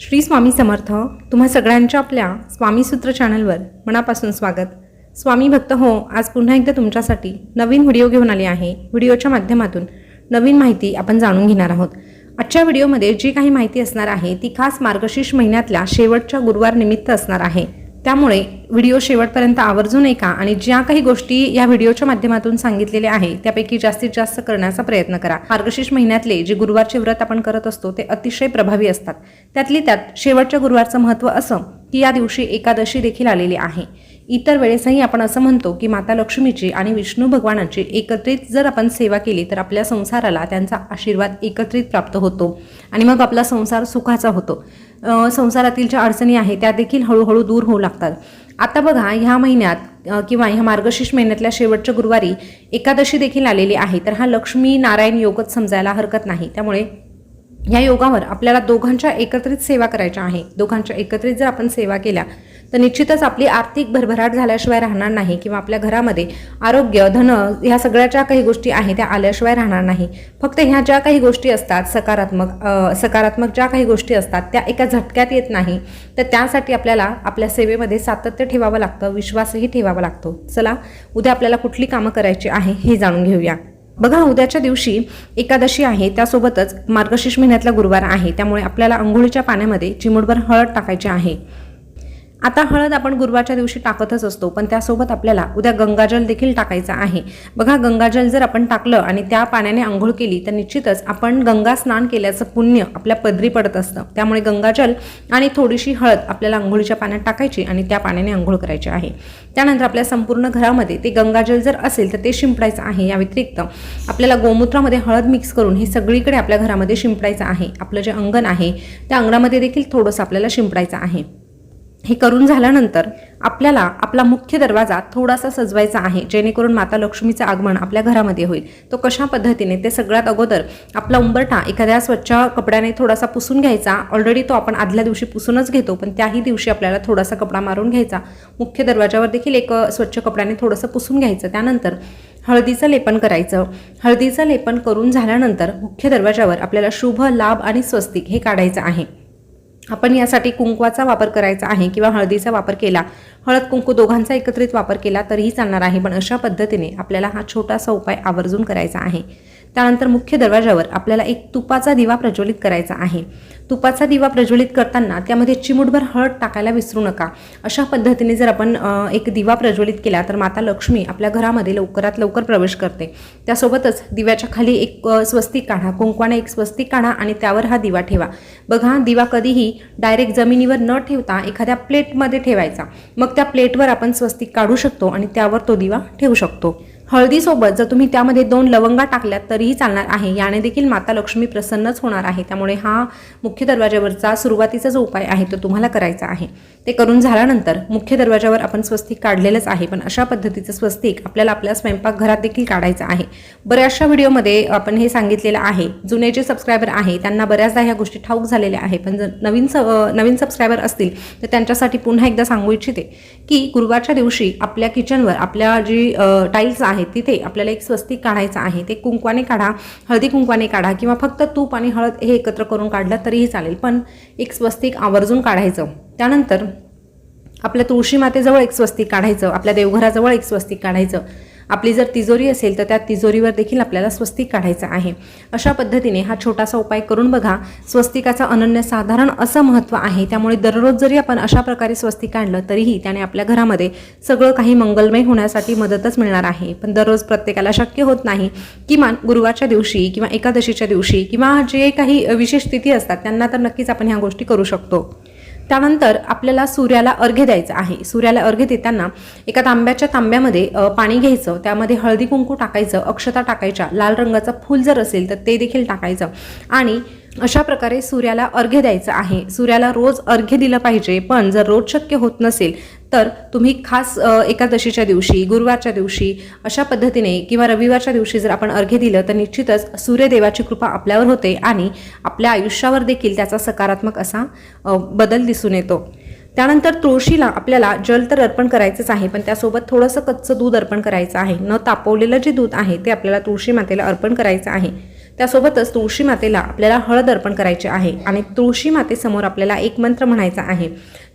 श्री स्वामी समर्थ तुम्हा सगळ्यांच्या आपल्या स्वामीसूत्र चॅनलवर मनापासून स्वागत. स्वामी भक्त हो आज पुन्हा एकदा तुमच्यासाठी नवीन व्हिडिओ घेऊन आले आहे. व्हिडिओच्या माध्यमातून नवीन माहिती आपण जाणून घेणार आहोत. आजच्या व्हिडिओमध्ये जी काही माहिती असणार आहे ती खास मार्गशीर्ष महिन्यातल्या शेवटच्या गुरुवार निमित्त असणार आहे. त्यामुळे व्हिडिओ शेवटपर्यंत आवर्जून ऐका आणि ज्या काही गोष्टी या व्हिडिओच्या माध्यमातून सांगितलेल्या आहे त्यापैकी जास्तीत जास्त करण्याचा प्रयत्न करा. मार्गशीर्ष महिन्यातले जे गुरुवारचे व्रत आपण करत असतो ते अतिशय प्रभावी असतात. त्यातली त्यात शेवटच्या गुरुवारचं महत्त्व असं की या दिवशी एकादशी देखील आलेली आहे. इतर वेळेसही आपण असं म्हणतो की माता लक्ष्मीची आणि विष्णू भगवानाची एकत्रित जर आपण सेवा केली तर आपल्या संसाराला त्यांचा आशीर्वाद एकत्रित प्राप्त होतो आणि मग आपला संसार सुखाचा होतो. संसारातील ज्या अडचणी आहेत त्या देखील हळूहळू दूर होऊ लागतात. आता बघा ह्या महिन्यात किंवा ह्या मार्गशीर्ष महिन्यातल्या शेवटच्या गुरुवारी एकादशी देखील आलेली आहे. तर हा लक्ष्मी नारायण योगच समजायला हरकत नाही. त्यामुळे या योगावर आपल्याला दोघांच्या एकत्रित सेवा करायच्या आहे. दोघांच्या एकत्रित जर आपण सेवा केल्या तर निश्चितच आपली आर्थिक भरभराट झाल्याशिवाय राहणार नाही किंवा आपल्या घरामध्ये आरोग्य धन ह्या सगळ्या ज्या काही गोष्टी आहेत त्या आल्याशिवाय राहणार नाही. फक्त ह्या ज्या काही गोष्टी असतात सकारात्मक सकारात्मक ज्या काही गोष्टी असतात त्या एका झटक्यात येत नाही तर त्यासाठी आपल्याला आपल्या सेवेमध्ये सातत्य ठेवावं लागतं विश्वासही ठेवावा लागतो. चला उद्या आपल्याला कुठली कामं करायची आहे हे जाणून घेऊया. बघा उद्याच्या दिवशी एकादशी आहे त्यासोबतच मार्गशीर्ष महिन्यातला गुरुवार आहे त्यामुळे आपल्याला अंघोळीच्या पाण्यामध्ये चिमुटभर हळद टाकायची आहे. आता हळद आपण गुरुवारच्या दिवशी टाकतच असतो पण त्यासोबत आपल्याला उद्या गंगाजल देखील टाकायचं आहे. बघा गंगाजल जर आपण टाकलं आणि त्या पाण्याने आंघोळ केली तर निश्चितच आपण गंगा स्नान केल्याचं पुण्य आपल्या पदरी पडत असतं. त्यामुळे गंगाजल आणि थोडीशी हळद आपल्याला आंघोळीच्या पाण्यात टाकायची आणि त्या पाण्याने आंघोळ करायची आहे. त्यानंतर आपल्या संपूर्ण घरामध्ये ते गंगाजल जर असेल तर ते शिंपडायचं आहे या व्यतिरिक्त. आपल्याला गोमूत्रामध्ये हळद मिक्स करून हे सगळीकडे आपल्या घरामध्ये शिंपडायचं आहे. आपलं जे अंगण आहे त्या अंगणामध्ये देखील थोडंसं आपल्याला शिंपडायचं आहे. हे करून झाल्यानंतर आपल्याला आपला मुख्य दरवाजा थोडासा सजवायचा आहे जेणेकरून माता लक्ष्मीचं आगमन आपल्या घरामध्ये होईल. तो कशा पद्धतीने ते सगळ्यात अगोदर आपला उंबरठा एखाद्या स्वच्छ कपड्याने थोडासा पुसून घ्यायचा. ऑलरेडी तो आपण आदल्या दिवशी पुसूनच घेतो पण त्याही दिवशी आपल्याला थोडासा कपडा मारून घ्यायचा. मुख्य दरवाजावर देखील एक स्वच्छ कपड्याने थोडंसं पुसून घ्यायचं. त्यानंतर हळदीचं लेपन करायचं. हळदीचं लेपन करून झाल्यानंतर मुख्य दरवाजावर आपल्याला शुभ लाभ आणि स्वस्तिक हे काढायचं आहे. आपण यासाठी कुंकवाचा वापर करायचा आहे किंवा हळदीचा वापर केला हळद कुंकू दोघांचा एकत्रित वापर केला तरीही चालणार आहे. पण अशा पद्धतीने आपल्याला हा छोटासा उपाय आवर्जून करायचा आहे. त्यानंतर मुख्य दरवाजावर आपल्याला एक तुपाचा दिवा प्रज्वलित करायचा आहे. तुपाचा दिवा प्रज्वलित करताना त्यामध्ये चिमुटभर हळद टाकायला विसरू नका. अशा पद्धतीने जर आपण एक दिवा प्रज्वलित केला तर माता लक्ष्मी आपल्या घरामध्ये लवकरात लवकर प्रवेश करते. त्यासोबतच दिव्याच्या खाली एक स्वस्तिक काढा कुंकवाने एक स्वस्तिक काढा आणि त्यावर हा दिवा ठेवा. बघा दिवा कधीही डायरेक्ट जमिनीवर न ठेवता एखाद्या प्लेटमध्ये ठेवायचा. मग त्या प्लेटवर आपण स्वस्तिक काढू शकतो आणि त्यावर तो दिवा ठेवू शकतो. हळदीसोबत जर तुम्ही त्यामध्ये दोन लवंगा टाकल्यात तरीही चालणार आहे. याने देखील माता लक्ष्मी प्रसन्नच होणार आहे. त्यामुळे हा मुख्य दरवाजावरचा सुरुवातीचा जो उपाय आहे तो तुम्हाला करायचा आहे. ते करून झाल्यानंतर मुख्य दरवाजावर आपण स्वस्तिक काढलेलंच आहे पण अशा पद्धतीचं स्वस्तिक आपल्याला आपल्या स्वयंपाकघरात देखील काढायचं आहे. बऱ्याचशा व्हिडिओमध्ये आपण हे सांगितलेलं आहे. जुने जे सबस्क्रायबर आहे त्यांना बऱ्याचदा ह्या गोष्टी ठाऊक झालेल्या आहे पण जर नवीन स नवीन सबस्क्रायबर असतील तर त्यांच्यासाठी पुन्हा एकदा सांगू इच्छिते की गुरुवारच्या दिवशी आपल्या किचनवर आपल्या जी टाईल्स आहेत तिथे आपल्याला एक स्वस्तिक काढायचं आहे. ते कुंकवाने काढा हळदी कुंकवाने काढा किंवा फक्त तूप आणि हळद हे एकत्र करून काढलं तरीही चालेल. पण एक स्वस्तिक आवर्जून काढायचं. त्यानंतर आपल्या तुळशी मातेजवळ एक स्वस्तिक काढायचं आपल्या देवघराजवळ एक स्वस्तिक काढायचं. आपली जर तिजोरी असेल तर त्या तिजोरीवर देखील आपल्याला स्वस्तिक काढायचं आहे. अशा पद्धतीने हा छोटासा उपाय करून बघा. स्वस्तिकाचं अनन्यसाधारण असं महत्त्व आहे. त्यामुळे दररोज जरी आपण अशा प्रकारे स्वस्तिक काढलं तरीही त्याने आपल्या घरामध्ये सगळं काही मंगलमय होण्यासाठी मदतच मिळणार आहे. पण दररोज प्रत्येकाला शक्य होत नाही. किमान गुरुवारच्या दिवशी किंवा एकादशीच्या दिवशी किंवा जे काही विशेष तिथी असतात त्यांना तर नक्कीच आपण ह्या गोष्टी करू शकतो. त्यानंतर आपल्याला सूर्याला अर्घ्य द्यायचं आहे. सूर्याला अर्घ्य देताना एका तांब्याच्या तांब्यामध्ये पाणी घ्यायचं. त्यामध्ये हळदी कुंकू टाकायचं अक्षता टाकायच्या लाल रंगाचं फूल जर असेल तर ते देखील टाकायचं. आणि अशा प्रकारे सूर्याला अर्घ्य द्यायचं आहे. सूर्याला रोज अर्घ्य दिलं पाहिजे पण जर रोज शक्य होत नसेल तर तुम्ही खास एकादशीच्या दिवशी गुरुवारच्या दिवशी अशा पद्धतीने किंवा रविवारच्या दिवशी जर आपण अर्घ्य दिलं तर निश्चितच सूर्यदेवाची कृपा आपल्यावर होते आणि आपल्या आयुष्यावर देखील त्याचा सकारात्मक असा बदल दिसून येतो. त्यानंतर तुळशीला आपल्याला जल तर अर्पण करायचंच आहे पण त्यासोबत थोडंसं कच्चं दूध अर्पण करायचं आहे. न तापवलेलं जे दूध आहे ते आपल्याला तुळशी मातेला अर्पण करायचं आहे. त्यासोबतच तुळशी मातेला आपल्याला हळद अर्पण करायचे आहे आणि तुळशी मातेसमोर आपल्याला एक मंत्र म्हणायचा आहे.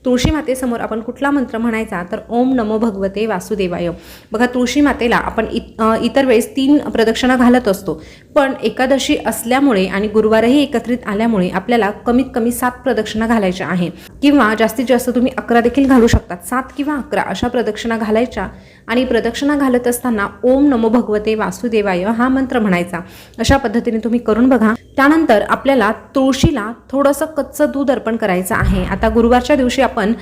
तुळशी मातेसमोर आपण कुठला मंत्र म्हणायचा? तर ओम नमो भगवते वासुदेवाय. बघा तुळशी मातेला आपण इत इतर वेळेस तीन प्रदक्षिणा घालत असतो. पण एकादशी असल्यामुळे आणि गुरुवारही एकत्रित आल्यामुळे आपल्याला कमीत कमी सात प्रदक्षिणा घालायच्या आहे. किंवा जास्तीत जास्त तुम्ही अकरा देखील घालू शकतात. सात किंवा अकरा अशा प्रदक्षिणा घालायच्या आणि प्रदक्षिणा घालत असताना ओम नमो भगवते वासुदेवाय हा मंत्र म्हणायचा. अशा पद्धतीने तुम्ही करून बघा. त्यानंतर आपल्याला तुळशीला थोडंसं कच्चं दूध अर्पण करायचं आहे. आता गुरुवारच्या दिवशी आपण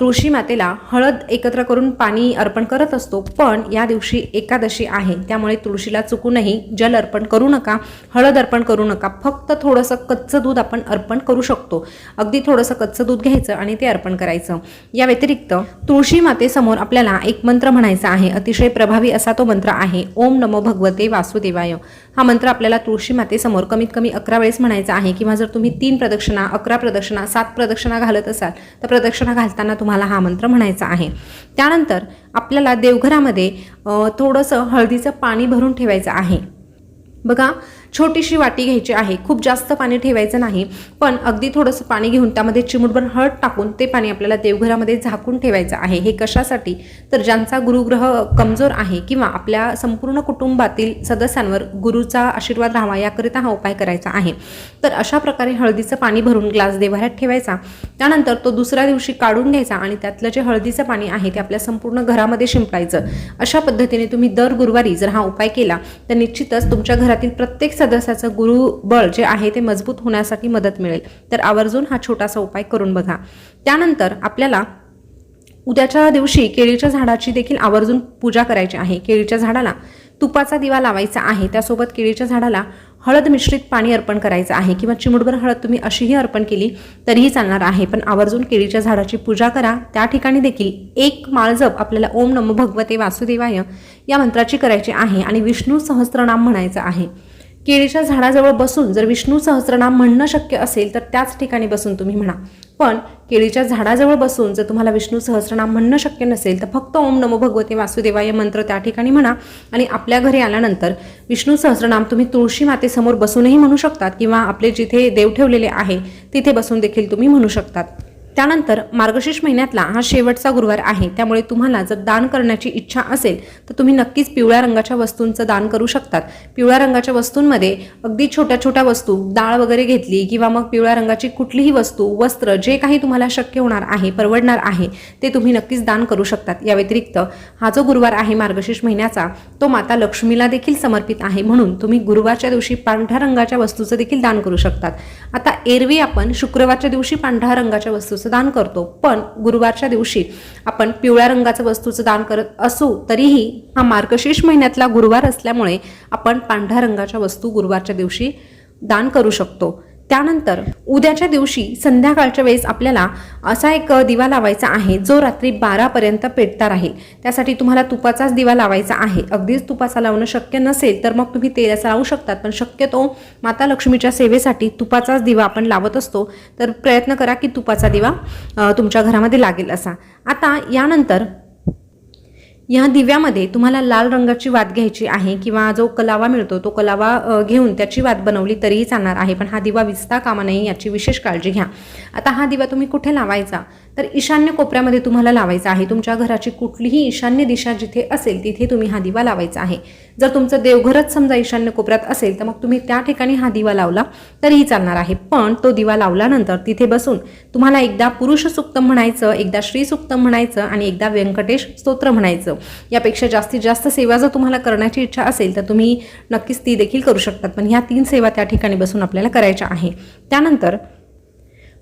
तुळशी मातेला हळद एकत्र करून पाणी अर्पण करत असतो पण या दिवशी एकादशी आहे. त्यामुळे तुळशीला चुकूनही जल अर्पण करू नका हळद अर्पण करू नका. फक्त थोडंसं कच्चं दूध आपण अर्पण करू शकतो. अगदी थोडंसं कच्चं दूध घ्यायचं आणि ते अर्पण करायचं. या व्यतिरिक्त तुळशी मातेसमोर आपल्याला एक मंत्र म्हणायचा आहे. अतिशय प्रभावी असा तो मंत्र आहे. ओम नमो भगवते वासुदेवाय. हा मंत्र आपल्याला तुळशी मातेसमोर कमीत कमी अकरा वेळेस म्हणायचं आहे किंवा जर तुम्ही तीन प्रदक्षिणा अकरा प्रदक्षिणा सात प्रदक्षिणा घालत असाल तर प्रदक्षिणा घालताना तुम्हाला हा मंत्र म्हणायचा आहे. त्यानंतर आपल्याला देवघरामध्ये थोडंसं हळदीचं पाणी भरून ठेवायचं आहे. बघा छोटीशी वाटी घ्यायची आहे. खूप जास्त पाणी ठेवायचं नाही पण अगदी थोडंसं पाणी घेऊन त्यामध्ये चिमुटभर हळद टाकून ते पाणी आपल्याला देवघरामध्ये झाकून ठेवायचं आहे. हे कशासाठी? तर ज्यांचा गुरुग्रह कमजोर आहे किंवा आपल्या संपूर्ण कुटुंबातील सदस्यांवर गुरुचा आशीर्वाद राहावा याकरिता हा उपाय करायचा आहे. तर अशा प्रकारे हळदीचं पाणी भरून ग्लास देवाऱ्यात ठेवायचा. त्यानंतर तो दुसऱ्या दिवशी काढून घ्यायचा आणि त्यातलं जे हळदीचं पाणी आहे ते आपल्या संपूर्ण घरामध्ये शिंपडायचं. अशा पद्धतीने तुम्ही दर गुरुवारी जर हा उपाय केला तर निश्चितच तुमच्या घरातील प्रत्येक सदस्याचं गुरुबळ जे आहे ते मजबूत होण्यासाठी मदत मिळेल. तर आवर्जून हा छोटासा उपाय करून बघा. त्यानंतर आपल्याला उद्याच्या दिवशी केळीच्या झाडाची देखील आवर्जून पूजा करायची आहे. केळीच्या झाडाला तुपाचा दिवा लावायचा आहे. त्यासोबत केळीच्या झाडाला हळद मिश्रित पाणी अर्पण करायचं आहे किंवा चिमुटभर हळद तुम्ही अशीही अर्पण केली तरीही चालणार आहे. पण आवर्जून केळीच्या झाडाची पूजा करा. त्या ठिकाणी देखील एक माळजप आपल्याला ओम नमो भगवते वासुदेवाय या मंत्राची करायची आहे आणि विष्णू सहस्रनाम म्हणायचं आहे. केळीच्या झाडाजवळ बसून जर विष्णू सहस्रनाम म्हणणं शक्य असेल तर त्याच ठिकाणी बसून तुम्ही म्हणा. पण केळीच्या झाडाजवळ बसून जर तुम्हाला विष्णू सहस्रनाम म्हणणं शक्य नसेल तर फक्त ओम नमो भगवते वासुदेवाय मंत्र त्या ठिकाणी म्हणा. आणि आपल्या घरी आल्यानंतर विष्णू सहस्रनाम तुम्ही तुळशी मातेसमोर बसूनही म्हणू शकतात किंवा आपले जिथे देव ठेवलेले आहे तिथे बसून देखील तुम्ही म्हणू शकतात. त्यानंतर मार्गशीर्ष महिन्यातला हा शेवटचा गुरुवार आहे. त्यामुळे तुम्हाला जर दान करण्याची इच्छा असेल तर तुम्ही नक्कीच पिवळ्या रंगाच्या वस्तूंचं दान करू शकतात. पिवळ्या रंगाच्या वस्तूंमध्ये अगदी छोट्या छोट्या वस्तू डाळ वगैरे घेतली किंवा मग पिवळ्या रंगाची कुठलीही वस्तू वस्त्र जे काही तुम्हाला शक्य होणार आहे परवडणार आहे ते तुम्ही नक्कीच दान करू शकतात. या व्यतिरिक्त हा जो गुरुवार आहे मार्गशीर्ष महिन्याचा तो माता लक्ष्मीला देखील समर्पित आहे. म्हणून तुम्ही गुरुवारच्या दिवशी पांढऱ्या रंगाच्या वस्तूचं देखील दान करू शकतात. आता एरवी आपण शुक्रवारच्या दिवशी पांढऱ्या रंगाच्या वस्तूचं दान करतो. पण गुरुवारच्या दिवशी आपण पिवळ्या रंगाचं वस्तूचं दान करत असू तरीही हा मार्गशीर्ष महिन्यातला गुरुवार असल्यामुळे आपण पांढऱ्या रंगाच्या वस्तू गुरुवारच्या दिवशी दान करू शकतो. त्यानंतर उद्याच्या दिवशी संध्याकाळच्या वेळेस आपल्याला असा एक दिवा लावायचा आहे जो रात्री बारापर्यंत पेटता राहील त्यासाठी तुम्हाला तुपाचाच दिवा लावायचा आहे. अगदीच तुपाचा लावणं शक्य नसेल तर मग तुम्ही तेलाचा लावू शकतात. पण शक्यतो माता लक्ष्मीच्या सेवेसाठी तुपाचाच दिवा आपण लावत असतो. तर प्रयत्न करा की तुपाचा दिवा तुमच्या घरामध्ये लागेल असा. आता यानंतर या दिव्यामध्ये तुम्हाला लाल रंगाची वात घ्यायची आहे किंवा जो कलावा मिळतो तो कलावा घेऊन त्याची वात बनवली तरीही चालणार आहे. पण हा दिवा विजता कामा नये याची विशेष काळजी घ्या. आता हा दिवा तुम्ही कुठे लावायचा? तर ईशान्य कोपऱ्यामध्ये तुम्हाला लावायचा आहे. तुमच्या घराची कुठलीही ईशान्य दिशा जिथे असेल तिथे तुम्ही हा दिवा लावायचा आहे. जर तुमचं देवघरच समजा ईशान्य कोपऱ्यात असेल तर मग तुम्ही त्या ठिकाणी हा दिवा लावला तरीही चालणार आहे. पण तो दिवा लावल्यानंतर तिथे बसून तुम्हाला एकदा पुरुष सुक्तम म्हणायचं एकदा श्री सुक्तम म्हणायचं आणि एकदा व्यंकटेश स्तोत्र म्हणायचं. यापेक्षा जास्तीत जास्त सेवा जर तुम्हाला करण्याची इच्छा असेल तर तुम्ही नक्कीच ती देखील करू शकतात. पण ह्या तीन सेवा त्या ठिकाणी बसून आपल्याला करायच्या आहे. त्यानंतर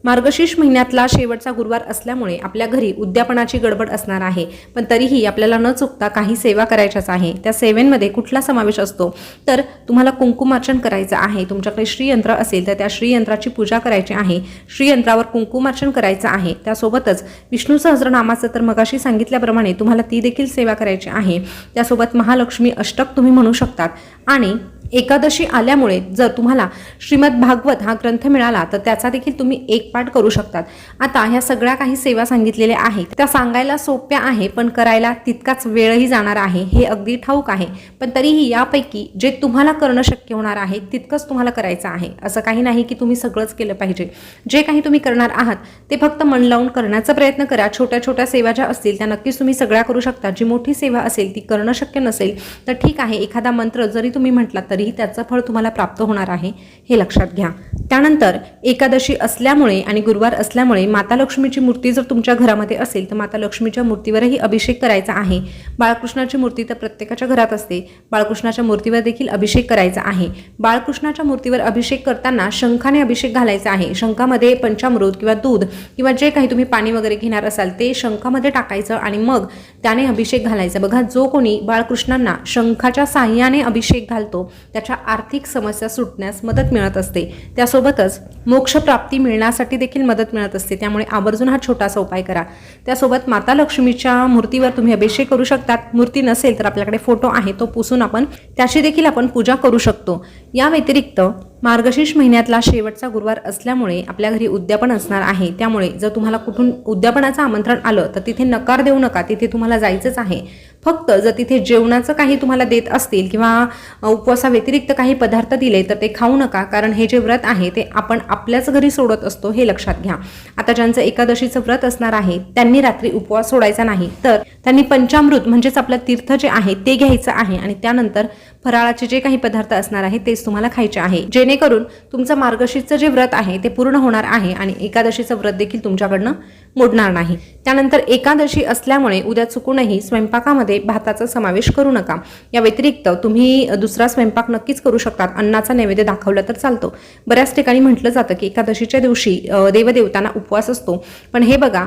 मार्गशीर्ष महिन्यातला शेवटचा गुरुवार असल्यामुळे आपल्या घरी उद्यापनाची गडबड असणार आहे. पण तरीही आपल्याला न चुकता काही सेवा करायच्याच आहे. त्या सेवेंमध्ये कुठला समावेश असतो? तर तुम्हाला कुंकुमार्चन करायचं आहे. तुमच्याकडे श्रीयंत्र असेल तर त्या श्रीयंत्राची पूजा करायची आहे. श्रीयंत्रावर कुंकुमार्चन करायचं आहे. त्यासोबतच विष्णू सहस्रनामाचं तर मगाशी सांगितल्याप्रमाणे तुम्हाला ती देखील सेवा करायची आहे. त्यासोबत महालक्ष्मी अष्टक तुम्ही म्हणू शकतात. आणि एकादशी आल्यामुळे जर तुम्हाला श्रीमद भागवत हा ग्रंथ मिळाला तर त्याचा देखील तुम्ही एक एकपाठ करू शकतात. आता ह्या सगळ्या काही सेवा सांगितलेल्या आहेत. त्या सांगायला सोप्या आहे पण करायला तितकाच वेळही जाणार आहे हे अगदी ठाऊक आहे. पण तरीही यापैकी जे तुम्हाला करणं शक्य होणार आहे तितकंच तुम्हाला करायचं आहे. असं काही नाही की तुम्ही सगळंच केलं पाहिजे. जे काही तुम्ही करणार आहात ते फक्त मन लावून करण्याचा प्रयत्न करा. छोट्या छोट्या सेवा ज्या असतील त्या नक्कीच तुम्ही सगळ्या करू शकता. जी मोठी सेवा असेल ती करणं शक्य नसेल तर ठीक आहे. एखादा मंत्र जरी तुम्ही म्हटलात तरीही त्याचं फळ तुम्हाला प्राप्त होणार आहे हे लक्षात घ्या. त्यानंतर एकादशी असल्यामुळे आणि गुरुवार असल्यामुळे माता लक्ष्मीची मूर्ती जर तुमच्या घरामध्ये असेल तर माता लक्ष्मीच्या मूर्तीवरही अभिषेक करायचा आहे. बाळकृष्णाची मूर्ती तर प्रत्येकाच्या घरात असते. बाळकृष्णाच्या मूर्तीवर देखील अभिषेक करायचा आहे. बाळकृष्णाच्या मूर्तीवर अभिषेक करताना शंखाने अभिषेक घालायचा आहे. शंखामध्ये पंचामृत किंवा दूध किंवा जे काही तुम्ही पाणी वगैरे घेणार असाल ते शंखामध्ये टाकायचं आणि मग त्याने अभिषेक घालायचा. बघा जो कोणी बाळकृष्णांना शंखाच्या साह्याने अभिषेक घालतो त्याच्या आर्थिक समस्या सुटण्यास मदत मिळत असते. त्यासोबतच मोक्षप्राप्ती मिळण्यासाठी देखील मदत मिळत असते. त्यामुळे आवर्जून हा छोटासा उपाय करा. त्यासोबत माता लक्ष्मीच्या मूर्तीवर तुम्ही अभिषेक करू शकतात. मूर्ती नसेल तर आपल्याकडे फोटो आहे तो पुसून आपण त्याची देखील आपण पूजा करू शकतो. या व्यतिरिक्त मार्गशीर्ष महिन्यातला शेवटचा गुरुवार असल्यामुळे आपल्या घरी उद्यापन असणार आहे. त्यामुळे जर तुम्हाला कुठून उद्यापनाचं आमंत्रण आलं तर तिथे नकार देऊ नका. तिथे तुम्हाला जायचंच आहे. फक्त जर तिथे जेवणाचं काही तुम्हाला देत असतील किंवा उपवासाव्यतिरिक्त काही पदार्थ दिले तर ते खाऊ नका. कारण हे जे व्रत आहे ते आपण आपल्याच घरी सोडत असतो हे लक्षात घ्या. आता ज्यांचं एकादशीचं व्रत असणार आहे त्यांनी रात्री उपवास सोडायचा नाही. तर त्यांनी पंचामृत म्हणजेच आपलं तीर्थ जे आहे ते घ्यायचं आहे. आणि त्यानंतर फराळाचे जे काही पदार्थ असणार आहे तेच तुम्हाला खायचे आहे. जेणेकरून तुमचं मार्गशीरचं जे व्रत आहे ते पूर्ण होणार आहे आणि एकादशीचं व्रत देखील तुमच्याकडनं मोडणार नाही. त्यानंतर एकादशी असल्यामुळे उद्या चुकूनही स्वयंपाकामध्ये भाताचा समावेश करू नका. या व्यतिरिक्त तुम्ही दुसरा स्वयंपाक नक्कीच करू शकतात. अन्नाचा नैवेद्य दाखवला तर चालतो. बऱ्याच ठिकाणी म्हटलं जातं की एकादशीच्या दिवशी देवदेवतांना उपवास असतो. पण हे बघा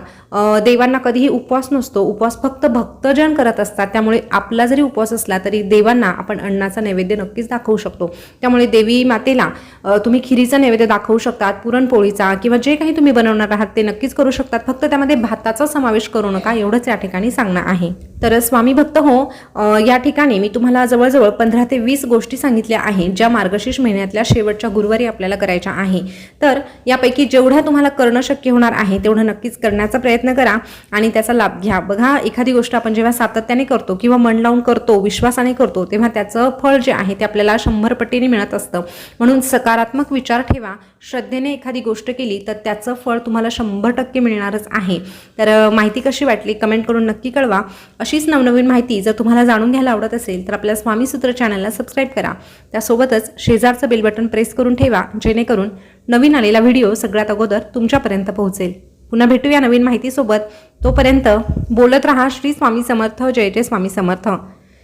देवांना कधीही उपवास नसतो. उपवास फक्त भक्तजन करत असतात. त्यामुळे आपला जरी उपवास असला तरी देवांना आपण अन्नाचा नैवेद्य नक्कीच दाखवू शकतो. त्यामुळे देवी मातेला तुम्ही खिरीचा नैवेद्य दाखवू शकतात पुरणपोळीचा किंवा जे काही तुम्ही बनवणार आहात ते नक्कीच करू शकतात. फक्त त्यामध्ये भाताचा समावेश करू नका एवढंच या ठिकाणी सांगणं आहे. तर स्वामी भक्त हो या ठिकाणी मी तुम्हाला जवळजवळ पंधरा ते वीस गोष्टी सांगितल्या आहेत ज्या मार्गशीर्ष महिन्यातल्या शेवटच्या गुरुवारी आपल्याला करायच्या आहे. तर यापैकी जेवढ्या तुम्हाला करणं शक्य होणार आहे तेवढं नक्कीच करण्याचा प्रयत्न करा आणि त्याचा लाभ घ्या. बघा एखादी गोष्ट आपण जेव्हा सातत्याने करतो किंवा मन लावून करतो विश्वासाने करतो तेव्हा त्याचं फळ जे आहे ते आपल्याला शंभर पटीने मिळत असतं. म्हणून सकारात्मक विचार ठेवा. श्रद्धेने एखादी गोष्ट केली तर त्याचं फळ तुम्हाला शंभर टक्के मिळणारच आहे. तर माहिती कशी वाटली कमेंट करून नक्की कळवा. अशीच नवनवीन माहिती जर तुम्हाला जाणून घ्यायला आवडत असेल तर आपल्या स्वामी सूत्र चॅनलला सबस्क्राईब करा. त्यासोबतच शेजारचं बेल बटन प्रेस करून ठेवा जेणेकरून नवीन आलेला व्हिडिओ सगळ्यात अगोदर तुमच्यापर्यंत पोहोचेल. पुन्हा भेटूया नवीन माहितीसोबत. तोपर्यंत बोलत रहा श्री स्वामी समर्थ जय जय स्वामी समर्थ.